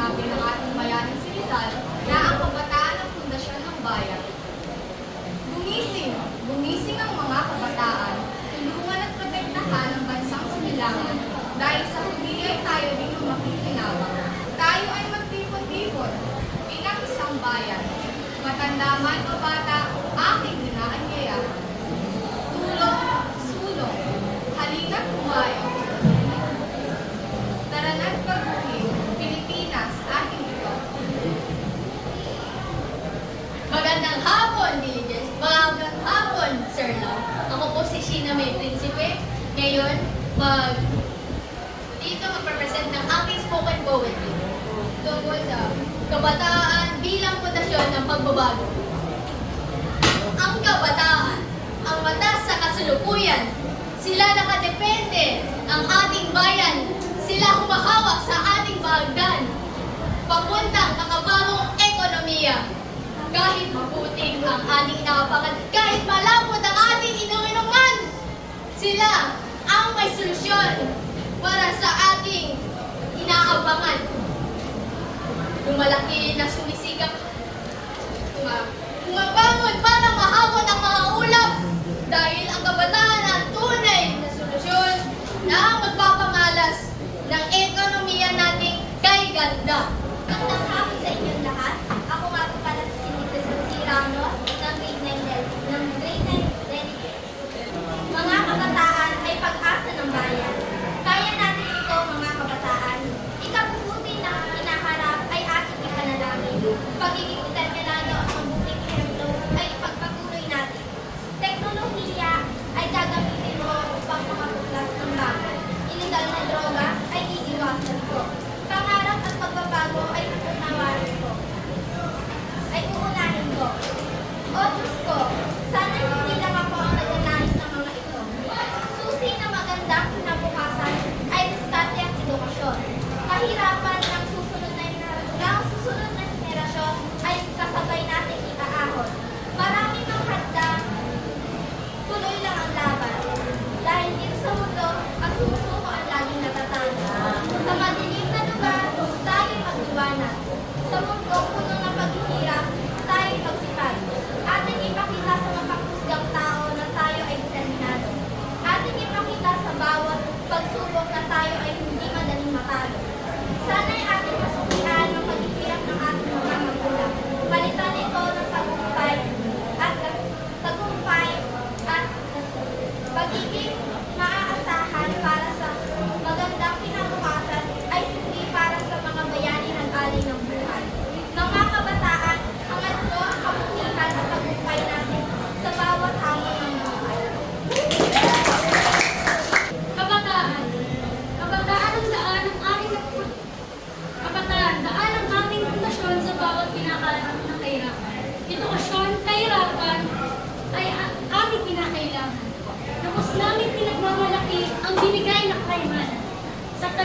sinabi ng ating bayaning si Rizal na ang kabataan ang pundasyon ng bayan. Gumising, gumising ang mga kabataan, tulungan at protektahan ang bansang sinilangan dahil sa huli ay tayo din ang makikinabang. Tayo ay magtipon-tipon bilang isang bayan. Matanda man o bata, aking ginaanyaya. Tulong, sulong, halina't bumayo. Tara na't pagbuhin, Pilipinas, ating ito. Magandang hapon, Diligence. Magandang Sir Lau. Ako po si Sheena May Principe. Ngayon, mag... Dito mag-present ng aking spoken poetry tungkol sa kabataan bilang pundasyon ng pagbabago. Ang kabataan, ang mata sa kasulukuyan, sila nakadepende ang ating bayan, sila humahawak sa ating bahagdan, papuntang makabagong ekonomiya. Kahit maputing ang ating inaapakan, kahit malapot ang ating inuinuman, sila ang may solusyon para sa ating inaabangan. Kung malaki na sumisikap, kumabangon para mahabot ang mga ulap. Dahil ang kabataan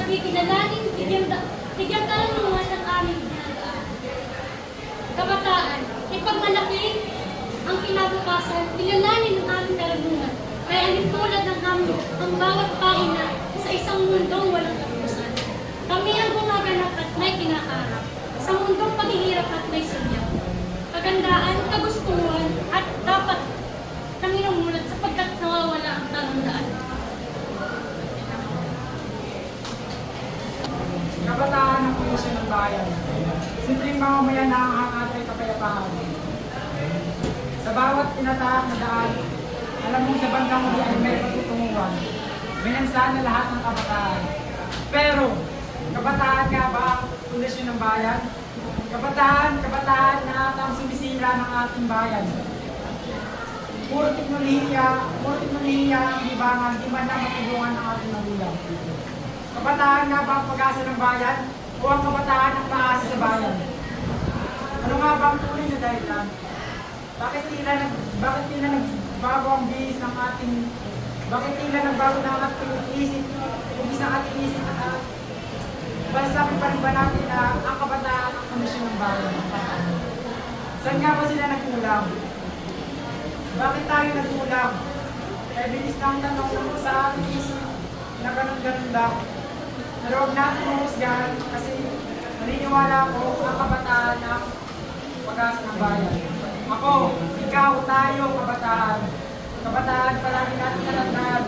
Tabi kinalanin, bigyan, da- bigyan kalanungan ng aming. Kabataan, ipagmalaki ang kinabukasan, pinalanin ng aming karunungan. Kaya alin ng aming ang bawat pahina sa isang mundong walang kapusan. Kami ang gumaganap at may kinakaharap sa mundong paghihirap at may sunyaw. Kagandaan, kagustuhan, at dapat kami numulat sapagkat nawawala ang tamang daan. Kabataan ng puso ng bayan. Simpleng mamamayan na ang ating kapayapaan. Sa bawat tinataak na daan, alam mong sa bandang huli ay may patutunguhan. Minansan na lahat ng kabataan. Pero, kabataan nga ba ang pundasyon ng bayan? Kabataan, kabataan na ata ang sumisira ng ating bayan. Puro teknolohiya, puro teknolohiya ang libangan, di man lang matulungan ng ating magulang. Kabataan nga ba ang pag-asa ng bayan? O ang kabataan ang paasa sa bayan? Ano nga ba ang tunay na dahilan? Bakit tila nag bakit tila nagbago ang bihis ng ating bakit tila nagbago na ang ating isip, bihis ng ating isip at uh, balsakin pa rin ba natin na ang kabataan ang kondisyon ng bayan? Saan nga ba sila nagkulang? Bakit tayo nagkulang? Kaya bilis ng tanong mo sa ating isip na ganun-ganun lang. Pero huwag natin mahusgahan kasi Naniniwala ako ang kabataan ng pag-asa ng bayan. Ako, ikaw, tayo, kabataan. Kabataan, palagi natin natatandaan.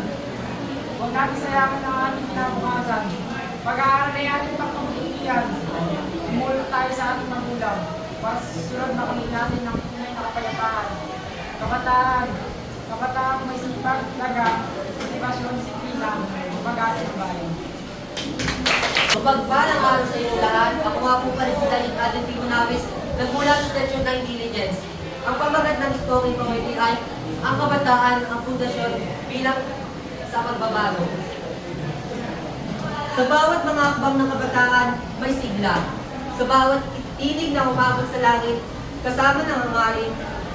Huwag natin sayangin ang ating kinabukasan. Pag-aaral ay ating pagpapagpilian. Umulot tayo sa ating magulang para susunod na kamit natin ng tunay na kapayapaan. Kabataan, kabataan may sipag, laga, motivasyon, disiplina, pag-asa ng bayan. Mapagpalang araw sa inyo lahat. Ako nga po pala si Salit Aden Timonawis, nagmula sa Section 9 Diligence. Ang pamagat ng story ko ngayon ay ang kabataan, ang pundasyon bilang sa pagbabago. Sa bawat mga akbang ng kabataan, may sigla. Sa bawat tinig na umabot sa langit, kasama ng hangarin,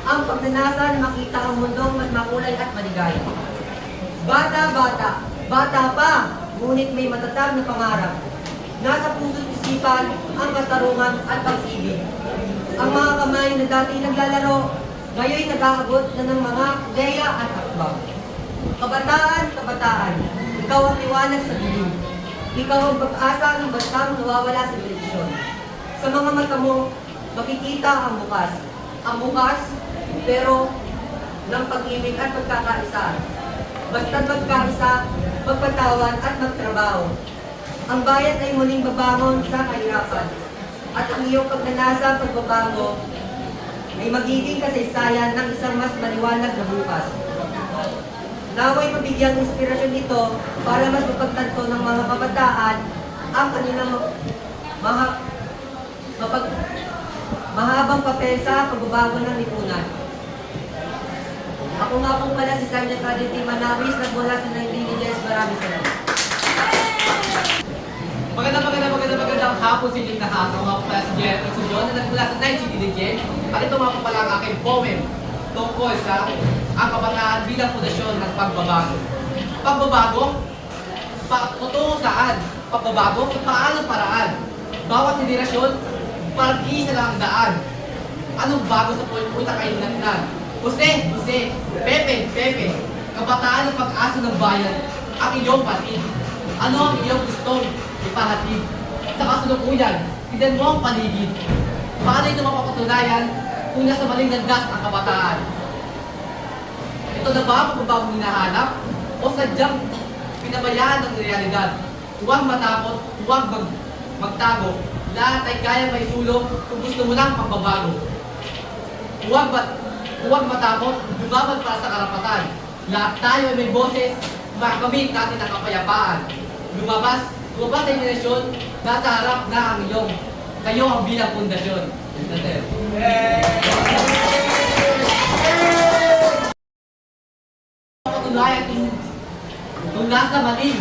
ang pagnanasa na makita ang mundong mas makulay at maligaya. Bata, bata, bata pa, ngunit may matatag na pangarap. Nasa puso't isipan ang katarungan at pag-ibig. Ang mga kamay na dati naglalaro, ngayon nag-aabot na ng mga leya at akbang. Kabataan, kabataan, ikaw ang liwanag sa dilim. Ikaw ang pag-asa ng bastang nawawala sa direksyon. Sa mga mata mo, makikita ang bukas. Ang bukas, pero ng pag-ibig at pagkakaisa. Basta't magkaisa, magpatawan at magtrabaho. Ang bayan ay muling babangon sa kahirapan. At ang iyong pagnanasa pagbabago ay magiging kasaysayan ng isang mas maliwanag na bukas. Naway mabigyan inspirasyon ito para mas mapagtanto ng mga kabataan ang kanilang mga mapag, mahabang papel sa pagbabago ng lipunan. Ako nga po pala si Sanya Traditi Manawis, nagmula sa Nine Diligence. Maraming salamat. Magandang magandang magandang magandang hapon sa inyong lahat. Ako nga pala si Jeff na nagmula sa Night City Legend. At ito nga pala ang aking poem tungkol sa ang kabataan bilang pundasyon ng pagbabago. Pagbabago? Pa totoo saan? Pagbabago sa paanong paraan? Bawat henerasyon, parang isa lang ang daan. Anong bago sa punta kayo natnan? Jose, Jose, Pepe, Pepe, kabataan ng pag-asa ng bayan, ang iyong patid. Ano ang iyong gustong ipahatid? Sa kasalukuyan, tignan mo ang paligid. Paano ito mapapatunayan kung nasa maling landas ang kabataan? Ito na ba ang pagbabagong hinahanap? O sadyang pinabayaan ng realidad? Huwag matakot, huwag mag magtago. Lahat ay kaya may sulong kung gusto mo lang pagbabago. Huwag, mat huwag matakot, lumaban para sa karapatan. Lahat tayo ay may boses, makamit natin ang kapayapaan. Lumabas, Upang sa inyong nasa harap na ang iyong, kayo ang bilang pundasyon. Natin. Tunay at tunas na maling.